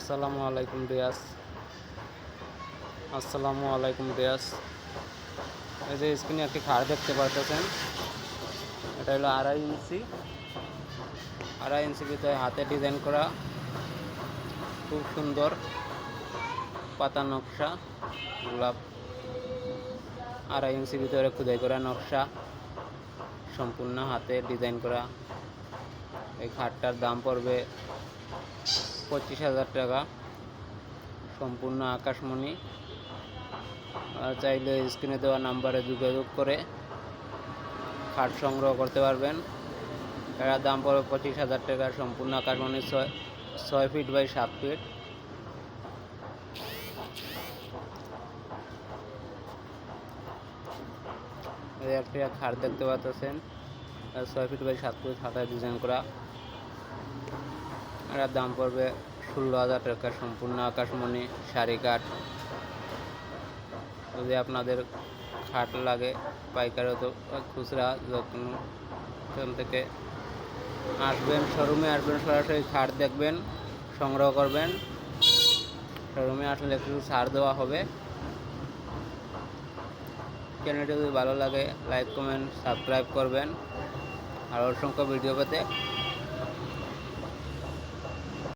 আসসালামু আলাইকুম রিয়াজ আসসালামু আলাইকুম রিয়াজ এই যে স্ক্রিনে একটি খাট দেখতে পারতেছেন, এটা হলো আড়াই ইঞ্চি। আড়াই ইঞ্চি ভিতরে হাতে ডিজাইন করা, খুব সুন্দর পাতা নকশা, গোলাপ। আড়াই ইঞ্চি ভিতরে খুদাই করা নকশা, সম্পূর্ণ হাতে ডিজাইন করা। এই খাটটার দাম পড়বে পঁচিশ হাজার টাকা। সম্পূর্ণ আকাশমণি। আর চাইলে স্ক্রিনে দেওয়া নাম্বারে যোগাযোগ করে খাট সংগ্রহ করতে পারবেন। এটার দাম পড়বে পঁচিশ হাজার টাকা, সম্পূর্ণ আকাশমণি ছয় ছয় ফিট বাই সাত ফিট একটা খাট দেখতে পাচ্ছেন। ছয় ফিট বাই সাত ফিট হাতায় ডিজাইন করা। এটার দাম পড়বে ষোলো হাজার টাকা, সম্পূর্ণ আকাশমণি, শাড়ি কাঠ। যদি আপনাদের খাট লাগে পাইকারি তো খুচরা যখন সেখান থেকে আসবেন, শোরুমে আসবেন, সরাসরি খাট দেখবেন, সংগ্রহ করবেন। শোরুমে আসলে একটু ছাড় দেওয়া হবে। চ্যানেলটি যদি ভালো লাগে, লাইক, কমেন্ট, সাবস্ক্রাইব করবেন। আর অসংখ্য ভিডিও পেতে